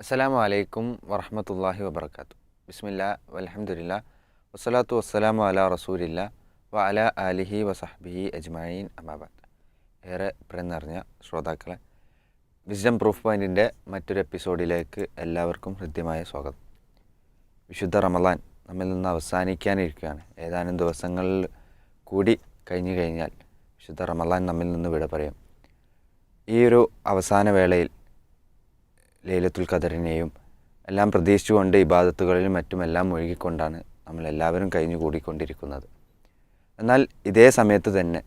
അസ്സലാമു അലൈക്കും വറഹമത്തല്ലാഹി വബർക്കാത്തു ബിസ്മില്ല വലഹമുല്ല വസ്സലാത്തു വസ്സലാമു അല റസൂലില്ല വ അല അലിഹി വസഹബിഹി അജ്മീൻ അമാബാദ് ഏറെ പ്രിയം നിറഞ്ഞ ശ്രോതാക്കളെ വിസ്ഡം പ്രൂഫ് പോയിന്റിന്റെ മറ്റൊരു എപ്പിസോഡിലേക്ക് എല്ലാവർക്കും ഹൃദ്യമായ സ്വാഗതം. വിശുദ്ധ റമദാൻ നമ്മിൽ നിന്ന് അവസാനിക്കാനിരിക്കുകയാണ്. ഏതാനും ദിവസങ്ങളിൽ കൂടി കഴിഞ്ഞു കഴിഞ്ഞാൽ വിശുദ്ധ റമദാൻ നമ്മിൽ നിന്ന് വിട പറയും. ഈ ഒരു അവസാന വേളയിൽ ലൈലത്തുൽ ഖദറിനെയും എല്ലാം പ്രതീക്ഷിച്ചുകൊണ്ട് ഇബാദത്തുകളിലും മറ്റുമെല്ലാം മുഴുകിക്കൊണ്ടാണ് നമ്മളെല്ലാവരും കഴിഞ്ഞു കൂടിക്കൊണ്ടിരിക്കുന്നത് എന്നാൽ ഇതേ സമയത്ത് തന്നെ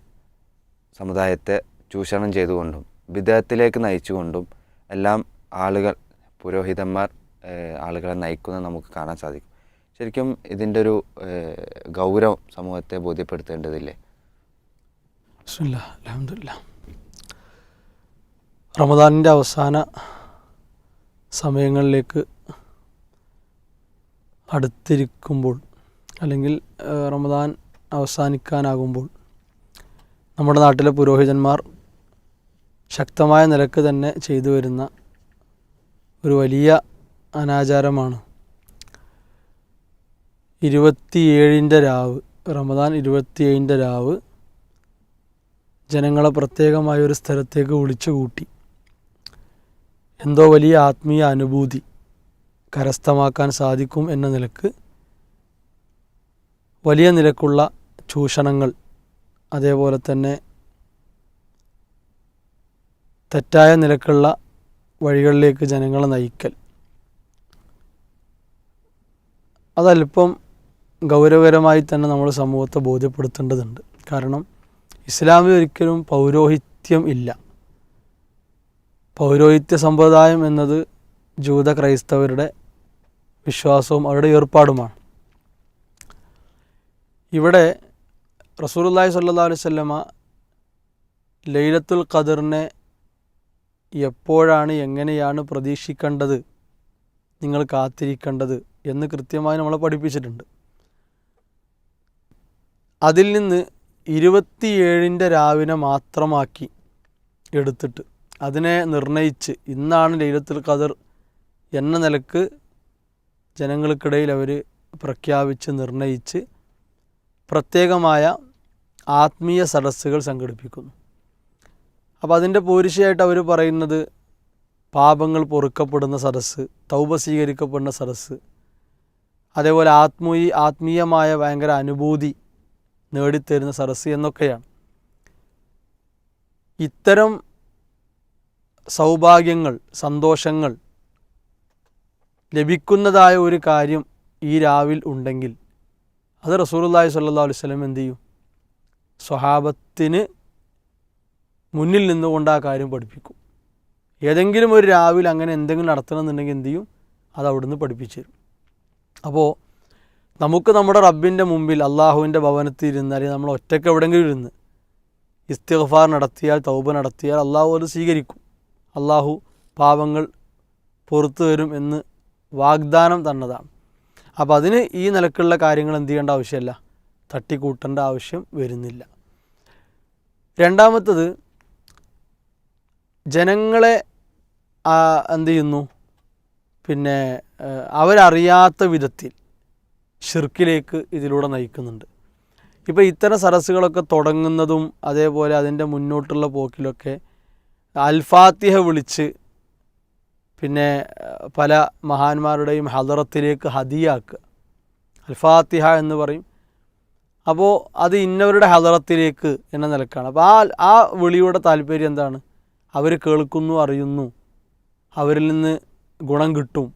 സമുദായത്തെ ചൂഷണം ചെയ്തുകൊണ്ടും വിദേഹത്തിലേക്ക് നയിച്ചുകൊണ്ടും എല്ലാം ആളുകൾ പുരോഹിതന്മാർ ആളുകളെ നയിക്കുന്നത് നമുക്ക് കാണാൻ സാധിക്കും. ശരിക്കും ഇതിന്റെ ഒരു ഗൗരവം സമൂഹത്തെ ബോധ്യപ്പെടുത്തേണ്ടതില്ലേ? അലഹമില്ല റമദാനിന്റെ അവസാന സമയങ്ങളിലേക്ക് അടുത്തിരിക്കുമ്പോൾ അല്ലെങ്കിൽ റമദാൻ അവസാനിക്കാനാകുമ്പോൾ നമ്മുടെ നാട്ടിലെ പുരോഹിതന്മാർ ശക്തമായ നിലയ്ക്ക് തന്നെ ചെയ്തു വരുന്ന ഒരു വലിയ അനാചാരമാണ്. ഇരുപത്തിയേഴിന്റെ രാവ് റമദാൻ ഇരുപത്തിയേഴിന്റെ രാവ് ജനങ്ങളെ പ്രത്യേകമായ ഒരു സ്ഥലത്തേക്ക് വിളിച്ചു കൂട്ടി എന്തോ വലിയ ആത്മീയ അനുഭൂതി കരസ്ഥമാക്കാൻ സാധിക്കും എന്ന നിലയ്ക്ക് വലിയ നിലക്കുള്ള ചൂഷണങ്ങൾ അതേപോലെ തന്നെ തെറ്റായ നിലക്കുള്ള വഴികളിലേക്ക് ജനങ്ങളെ നയിക്കൽ. അതല്പം ഗൗരവകരമായി തന്നെ നമ്മൾ സമൂഹത്തെ ബോധ്യപ്പെടുത്തേണ്ടതുണ്ട്. കാരണം ഇസ്ലാമിൽ ഒരിക്കലും പൗരോഹിത്യം ഇല്ല. പൗരോഹിത്യ സമ്പ്രദായം എന്നത് ജൂത ക്രൈസ്തവരുടെ വിശ്വാസവും അവരുടെ ഏർപ്പാടുമാണ്. ഇവിടെ റസൂലുള്ളാഹി സല്ലാ അലൈഹി വസല്ലമ ലൈലത്തുൽ ഖദറിനെ എപ്പോഴാണ് എങ്ങനെയാണ് പ്രതീക്ഷിക്കേണ്ടത് നിങ്ങൾ കാത്തിരിക്കേണ്ടത് എന്ന് കൃത്യമായി നമ്മളെ പഠിപ്പിച്ചിട്ടുണ്ട്. അതിൽ നിന്ന് ഇരുപത്തിയേഴിന്റെ രാവിനെ മാത്രമാക്കി എടുത്തിട്ട് അതിനെ നിർണയിച്ച് ഇന്നാണ് ലൈലത്തുൽ ഖദർ എന്ന നിലയ്ക്ക് ജനങ്ങൾക്കിടയിൽ അവർ പ്രഖ്യാപിച്ച് നിർണയിച്ച് പ്രത്യേകമായ ആത്മീയ സദസ്സുകൾ സംഘടിപ്പിക്കുന്നു. അപ്പോൾ അതിന്റെ പോരിശയായിട്ട് അവർ പറയുന്നത് പാപങ്ങൾ പൊറുക്കപ്പെടുന്ന സദസ്സ് തൗപ സ്വീകരിക്കപ്പെടുന്ന സദസ്സ് അതേപോലെ ആത്മീയ ആത്മീയമായ ഭയങ്കര അനുഭൂതി നേടിത്തരുന്ന സദസ്സ് എന്നൊക്കെയാണ്. ഇത്തരം സൗഭാഗ്യങ്ങൾ സന്തോഷങ്ങൾ ലഭിക്കുന്നതായ ഒരു കാര്യം ഈ രാവിൽ ഉണ്ടെങ്കിൽ അത് റസൂലുള്ളാഹി സ്വല്ലല്ലാഹു അലൈഹി വസല്ലം എന്തു ചെയ്യും? സ്വഹാബത്തിന് മുന്നിൽ നിന്നുകൊണ്ട് ആ കാര്യം പഠിപ്പിക്കും. ഏതെങ്കിലും ഒരു രാവിലെ അങ്ങനെ എന്തെങ്കിലും നടത്തണമെന്നുണ്ടെങ്കിൽ എന്തു ചെയ്യും? അത് അവിടുന്ന് പഠിപ്പിച്ചു തരും. അപ്പോൾ നമുക്ക് നമ്മുടെ റബ്ബിന്റെ മുമ്പിൽ അള്ളാഹുവിന്റെ ഭവനത്തിൽ ഇരുന്ന് അല്ലെങ്കിൽ നമ്മൾ ഒറ്റയ്ക്ക് എവിടെയെങ്കിലും ഇരുന്ന് ഇസ്തിഗ്ഫാർ നടത്തിയാൽ തൗബ നടത്തിയാൽ അള്ളാഹു അത് സ്വീകരിക്കും. അള്ളാഹു പാപങ്ങൾ പുറത്തു വരും എന്ന് വാഗ്ദാനം തന്നതാണ്. അപ്പോൾ അതിന് ഈ നിലക്കുള്ള കാര്യങ്ങൾ എന്ത് ചെയ്യേണ്ട ആവശ്യമില്ല. തട്ടിക്കൂട്ടേണ്ട ആവശ്യം വരുന്നില്ല. രണ്ടാമത്തത് ജനങ്ങളെ എന്ത് ചെയ്യുന്നു? പിന്നെ അവരറിയാത്ത വിധത്തിൽ ഷിർക്കിലേക്ക് ഇതിലൂടെ നയിക്കുന്നുണ്ട്. ഇപ്പോൾ ഇത്തരം സരസ്സുകളൊക്കെ തുടങ്ങുന്നതും അതേപോലെ അതിന്റെ മുന്നോട്ടുള്ള പോക്കിലൊക്കെ അൽഫാത്തിഹ വിളിച്ച് പിന്നെ പല മഹാന്മാരുടെയും ഹദറത്തിലേക്ക് ഹദിയാക്കുക. അൽഫാത്തിഹ എന്ന് പറയും. അപ്പോൾ അത് ഇന്നവരുടെ ഹദറത്തിലേക്ക് എന്ന നിലക്കാണ്. അപ്പോൾ ആ ആ വിളിയുടെ താല്പര്യം എന്താണ്? അവർ കേൾക്കുന്നു അറിയുന്നു. അവരിൽ നിന്ന് ഗുണം കിട്ടും.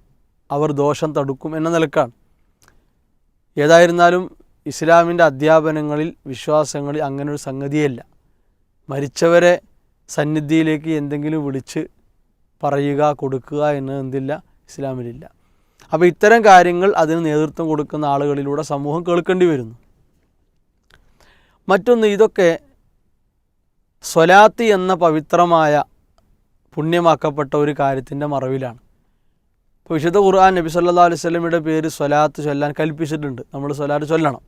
അവർ ദോഷം തടുക്കും എന്ന നിലക്കാണ്. ഏതായിരുന്നാലും ഇസ്ലാമിന്റെ അധ്യാപനങ്ങളിൽ വിശ്വാസങ്ങളിൽ അങ്ങനൊരു സംഗതിയല്ല മരിച്ചവരെ സന്നിധിയിലേക്ക് എന്തെങ്കിലും വിളിച്ച് പറയുക കൊടുക്കുക എന്ന് എന്തില്ല? ഇസ്ലാമിലില്ല. അപ്പോൾ ഇത്തരം കാര്യങ്ങൾ അതിന് നേതൃത്വം കൊടുക്കുന്ന ആളുകളിലൂടെ സമൂഹം കേൾക്കേണ്ടി വരുന്നു. മറ്റൊന്ന് ഇതൊക്കെ സ്വലാത്തി എന്ന പവിത്രമായ പുണ്യമാക്കപ്പെട്ട ഒരു കാര്യത്തിന്റെ മറവിലാണ്. ഇപ്പോൾ വിശുദ്ധ ഖുർആൻ നബി സല്ലാ അലൈഹി സ്വലമിയുടെ പേര് സ്വലാത്ത് ചൊല്ലാൻ കൽപ്പിച്ചിട്ടുണ്ട്. നമ്മൾ സ്വലാത്ത് ചൊല്ലണം.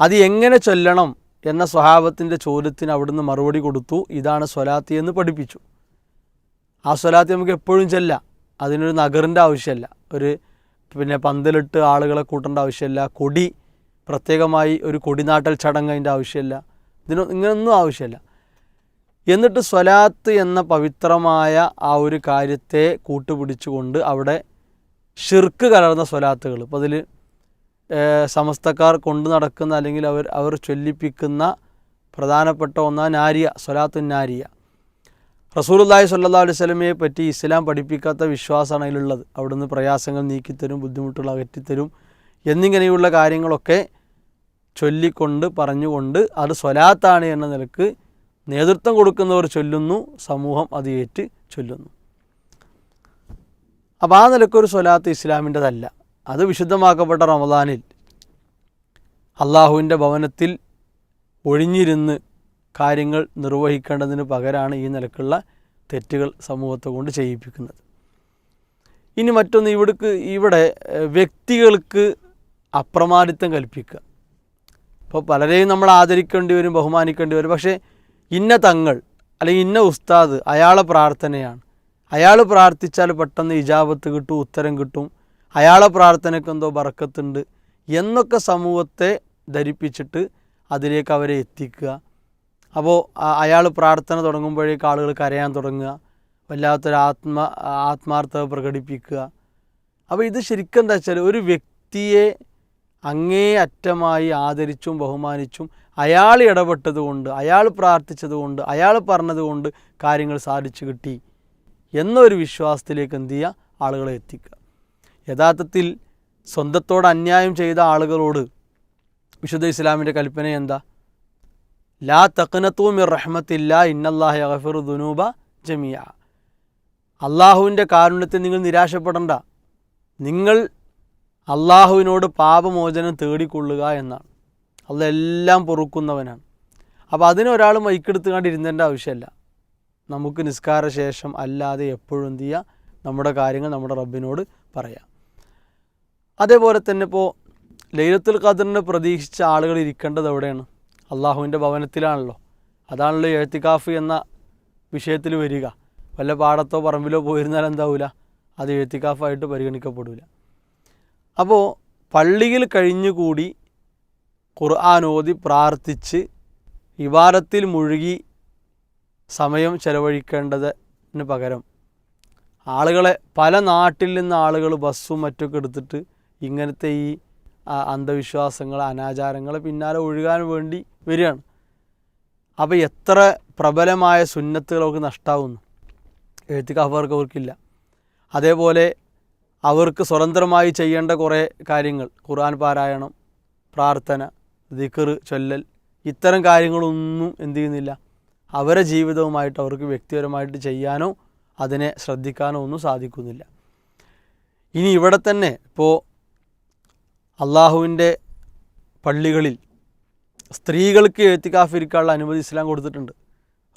അത് എങ്ങനെ ചൊല്ലണം? എന്ന സ്വഹാബത്തിന്റെ ചോദ്യത്തിന് അവിടുന്ന് മറുപടി കൊടുത്തു. ഇതാണ് സ്വലാത്തി എന്ന് പഠിപ്പിച്ചു. ആ സ്വലാത്തി നമുക്ക് എപ്പോഴും ചെല്ലാം. അതിനൊരു നഗറിന്റെ ആവശ്യമല്ല ഒരു പിന്നെ പന്തലിട്ട് ആളുകളെ കൂട്ടേണ്ട ആവശ്യമില്ല കൊടി പ്രത്യേകമായി ഒരു കൊടിനാട്ടൽ ചടങ്ങ് അതിന്റെ ആവശ്യമില്ല ഇതിനൊന്നും ഇങ്ങനൊന്നും ആവശ്യമില്ല എന്നിട്ട് സ്വലാത്ത് എന്ന പവിത്രമായ ആ ഒരു കാര്യത്തെ കൂട്ടുപിടിച്ചുകൊണ്ട് അവിടെ ഷിർക്ക് കലർന്ന സ്വലാത്തുകൾ. ഇപ്പോൾ അതിൽ സമസ്തക്കാർ കൊണ്ടു നടക്കുന്ന അല്ലെങ്കിൽ അവർ അവർ ചൊല്ലിപ്പിക്കുന്ന പ്രധാനപ്പെട്ട ഒന്നാണ് നാരിയ സ്വലാത്തു നാരിയ. റസൂലുല്ലാഹി സ്വല്ലല്ലാഹു അലൈഹി സ്വലമയെ പറ്റി ഇസ്ലാം പഠിപ്പിക്കാത്ത വിശ്വാസമാണ് അതിലുള്ളത്. അവിടുന്ന് പ്രയാസങ്ങൾ നീക്കിത്തരും ബുദ്ധിമുട്ടുകൾ അകറ്റിത്തരും എന്നിങ്ങനെയുള്ള കാര്യങ്ങളൊക്കെ ചൊല്ലിക്കൊണ്ട് പറഞ്ഞുകൊണ്ട് അത് സ്വലാത്താണ് എന്ന നിലയ്ക്ക് നേതൃത്വം കൊടുക്കുന്നവർ ചൊല്ലുന്നു സമൂഹം അത് ഏറ്റ് ചൊല്ലുന്നു. അപ്പോൾ ആ നിലക്കൊരു സ്വലാത്ത് ഇസ്ലാമിന്റെതല്ല. അത് വിശുദ്ധമാക്കപ്പെട്ട റമദാനിൽ അള്ളാഹുവിന്റെ ഭവനത്തിൽ ഒഴിഞ്ഞിരുന്ന് കാര്യങ്ങൾ നിർവഹിക്കേണ്ടതിന് പകരമാണ് ഈ നിലക്കുള്ള തെറ്റുകൾ സമൂഹത്തെ കൊണ്ട് ചെയ്യിപ്പിക്കുന്നത്. ഇനി മറ്റൊന്ന് ഇവിടേക്ക് ഇവിടെ വ്യക്തികൾക്ക് അപ്രമാദിത്വം കൽപ്പിക്കുക. ഇപ്പോൾ പലരെയും നമ്മൾ ആദരിക്കേണ്ടി വരും ബഹുമാനിക്കേണ്ടി വരും പക്ഷേ ഇന്ന തങ്ങൾ അല്ലെങ്കിൽ ഇന്ന ഉസ്താദ് അയാളെ പ്രാർത്ഥനയാണ്. അയാൾ പ്രാർത്ഥിച്ചാൽ പെട്ടെന്ന് ഇജാബത്ത് കിട്ടും ഉത്തരം കിട്ടും അയാളെ പ്രാർത്ഥനയ്ക്ക് എന്തോ ബറക്കത്തുണ്ട് എന്നൊക്കെ സമൂഹത്തെ ധരിപ്പിച്ചിട്ട് അതിലേക്ക് അവരെ എത്തിക്കുക. അപ്പോൾ അയാൾ പ്രാർത്ഥന തുടങ്ങുമ്പോഴേക്ക് ആളുകൾ കരയാൻ തുടങ്ങുക. വല്ലാത്തൊരു ആത്മ ആത്മാർത്ഥത പ്രകടിപ്പിക്കുക. അപ്പോൾ ഇത് ശരിക്കും എന്താ വെച്ചാൽ ഒരു വ്യക്തിയെ അങ്ങേ അറ്റമായി ആദരിച്ചും ബഹുമാനിച്ചും അയാൾ ഇടപെട്ടതുകൊണ്ട് അയാൾ പ്രാർത്ഥിച്ചതുകൊണ്ട് അയാൾ പറഞ്ഞതുകൊണ്ട് കാര്യങ്ങൾ സാധിച്ചു കിട്ടി. എന്നൊരു വിശ്വാസത്തിലേക്ക് എന്ത് ചെയ്യുക? ആളുകളെ എത്തിക്കുക. യഥാർത്ഥത്തിൽ സ്വന്തത്തോട് അന്യായം ചെയ്ത ആളുകളോട് വിശുദ്ധ ഇസ്ലാമിന്റെ കൽപ്പന എന്താ? ലാ തഖനത്തൂമിർ റഹ്മത്തില്ല ഇന്നല്ലാഹി അഗഫിർ ദുനൂബ ജമിയ അള്ളാഹുവിന്റെ കാരുണ്യത്തെ നിങ്ങൾ നിരാശപ്പെടണ്ട. നിങ്ങൾ അള്ളാഹുവിനോട് പാപമോചനം തേടിക്കൊള്ളുക എന്നാണ്. അള്ള എല്ലാം പൊറുക്കുന്നവനാണ്. അപ്പോൾ അതിനൊരാൾ മൈക്കെടുത്ത് കണ്ട് ഇരുന്നേണ്ട ആവശ്യമില്ല. നമുക്ക് നിസ്കാര ശേഷം അല്ലാതെ എപ്പോഴും എന്ത് ചെയ്യുക? നമ്മുടെ കാര്യങ്ങൾ നമ്മുടെ റബ്ബിനോട് പറയാം. അതേപോലെ തന്നെ ഇപ്പോൾ ലൈലത്തുൽ ഖദറിനെ പ്രതീക്ഷിച്ച ആളുകൾ ഇരിക്കേണ്ടത് എവിടെയാണ്? അള്ളാഹുവിന്റെ ഭവനത്തിലാണല്ലോ. അതാണല്ലോ എഴുത്തിക്കാഫ് എന്ന വിഷയത്തിൽ വരിക. വല്ല പാടത്തോ പറമ്പിലോ പോയിരുന്നാൽ എന്താവില്ല അത് എഴുത്തിക്കാഫായിട്ട് പരിഗണിക്കപ്പെടില്ല അപ്പോൾ പള്ളിയിൽ കഴിഞ്ഞുകൂടി ഖുർആൻ ഓതി പ്രാർത്ഥിച്ച് ഇബാരത്തിൽ മുഴുകി സമയം ചെലവഴിക്കേണ്ടതിന് പകരം ആളുകളെ പല നാട്ടിൽ നിന്ന് ആളുകൾ ബസ്സും മറ്റൊക്കെ എടുത്തിട്ട് ഇങ്ങനത്തെ ഈ അന്ധവിശ്വാസങ്ങൾ അനാചാരങ്ങൾ പിന്നാലെ ഒഴുകാൻ വേണ്ടി വരികയാണ്. അപ്പോൾ എത്ര പ്രബലമായ സുന്നത്തുകൾ അവർക്ക് നഷ്ടാവുന്നു. എഴുത്തിക്കാഫർക്ക് അവർക്കില്ല. അതേപോലെ അവർക്ക് സ്വതന്ത്രമായി ചെയ്യേണ്ട കുറേ കാര്യങ്ങൾ. ഖുർആൻ പാരായണം പ്രാർത്ഥന ദിക്കർ ചൊല്ലൽ. ഇത്തരം കാര്യങ്ങളൊന്നും എന്തു ചെയ്യുന്നില്ല. അവരെ ജീവിതവുമായിട്ട് അവർക്ക് വ്യക്തിപരമായിട്ട് ചെയ്യാനോ അതിനെ ശ്രദ്ധിക്കാനോ ഒന്നും സാധിക്കുന്നില്ല. ഇനി ഇവിടെ തന്നെ ഇപ്പോൾ അള്ളാഹുവിന്റെ പള്ളികളിൽ സ്ത്രീകൾക്ക് എഴുത്തിക്കാഫിരിക്കാനുള്ള അനുമതി ഇസ്ലാം കൊടുത്തിട്ടുണ്ട്.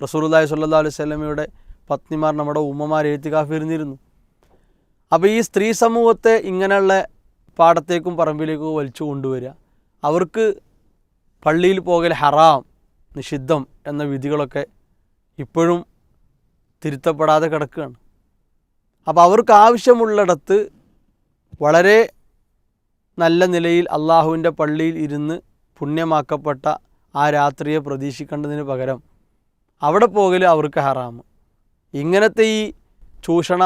റസൂലുള്ളാഹി സ്വല്ലല്ലാഹു അലൈഹി വസല്ലമയുടെ പത്നിമാർ നമ്മുടെ ഉമ്മമാർ എഴുത്തിക്കാഫിരുന്നിരുന്നു. അപ്പോൾ ഈ സ്ത്രീ സമൂഹത്തെ ഇങ്ങനെയുള്ള പാടത്തേക്കും പറമ്പിലേക്കും വലിച്ചു കൊണ്ടുവരിക. അവർക്ക് പള്ളിയിൽ പോകൽ ഹറാം നിഷിദ്ധം എന്ന വിധികളൊക്കെ ഇപ്പോഴും തിരുത്തപ്പെടാതെ കിടക്കുകയാണ്. അപ്പോൾ അവർക്ക് ആവശ്യമുള്ളിടത്ത് വളരെ നല്ല നിലയിൽ അള്ളാഹുവിന്റെ പള്ളിയിൽ ഇരുന്ന് പുണ്യമാക്കപ്പെട്ട ആ രാത്രിയെ പ്രതീക്ഷിക്കേണ്ടതിന് പകരം അവിടെ പോകൽ അവർക്ക് ഹറാമ്. ഇങ്ങനത്തെ ഈ ചൂഷണ